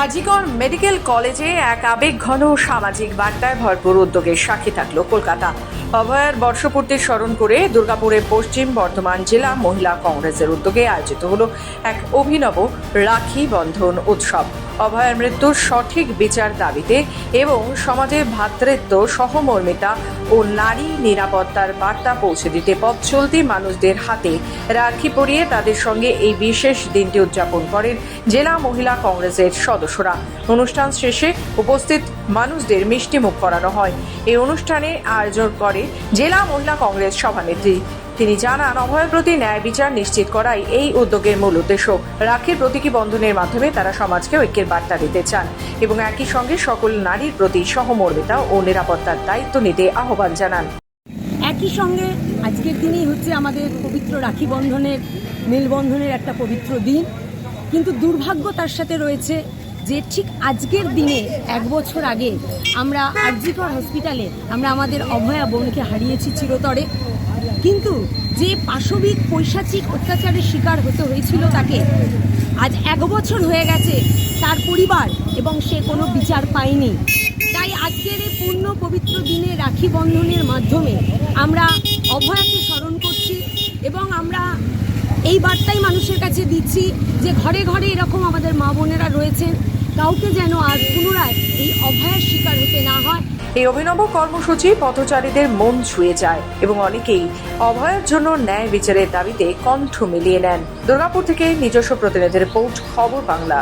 আজিগড় medical কলেজে এক আবেগঘন সামাজিক বার্তায় ভরপুর উদ্যোগের সাক্ষী থাকল কলকাতা। অভয়ার বর্ষপূর্তি স্মরণ করে দুর্গাপুরে পশ্চিম বর্ধমান জেলা মহিলা কংগ্রেসের উদ্যোগে আয়োজিত হলো এক অভিনব রাখি বন্ধন উৎসব। অভয়ার মৃত্যুর সঠিক বিচার দাবিতে এবং সমাজে ভ্রাতৃত্ব সহমর্মিতা ও নারী নিরাপত্তার বার্তা পৌঁছে দিতে পথ চলতি মানুষদের হাতে রাখি পরিয়ে তাদের সঙ্গে এই বিশেষ দিনটি উদযাপন করেন জেলা মহিলা কংগ্রেসের সদস্যরা। অনুষ্ঠান শেষে উপস্থিত মানুষদের মিষ্টিমুখ করানো হয়। এই অনুষ্ঠানে আয়োজন করে জেলা মহিলা কংগ্রেস সভানেত্রী তিনি জানান, অভয়ের প্রতি ন্যায় বিচার নিশ্চিত করাই এই উদ্যোগের মূল উদ্দেশ্য। রাখির প্রতীকী বন্ধনের মাধ্যমে তারা সমাজকে ঐক্যের বার্তা দিতে চান এবং একই সঙ্গে সকল নারীর প্রতি সহমর্মিতা ও নিরাপত্তার দায়িত্ব নিতে আহ্বান জানান। একই সঙ্গে আজকের দিনই হচ্ছে আমাদের পবিত্র রাখি বন্ধনের মেলবন্ধনের একটা পবিত্র দিন। কিন্তু দুর্ভাগ্য তার সাথে রয়েছে যে ঠিক আজকের দিনে, এক বছর আগে আমরা আরজিকর হসপিটালে আমরা আমাদের অভয়া বোনকে হারিয়েছি চিরতরে। কিন্তু যে পাশবিক পৈশাচিক অত্যাচারের শিকার হতে হয়েছিল তাকে, আজ এক বছর হয়ে গেছে তার পরিবার এবং সে কোনো বিচার পায়নি। তাই আজকের এই পূর্ণ পবিত্র দিনে রাখি বন্ধনের মাধ্যমে আমরা অভয়াকে স্মরণ করছি এবং আমরা এই বার্তাই মানুষের কাছে দিচ্ছি যে ঘরে ঘরে এরকম আমাদের মা বোনেরা রয়েছেন, কাউকে যেন আর পুনরায় এই অভয়ার শিকার হতে না হয়। এই অভিনব কর্মসূচি পথচারীদের মন ছুঁয়ে যায় এবং অনেকেই অভয়ের জন্য ন্যায় বিচারের দাবিতে কণ্ঠ মিলিয়ে নেন। দুর্গাপুর থেকে নিজস্ব প্রতিনিধির রিপোর্ট, খবর বাংলা।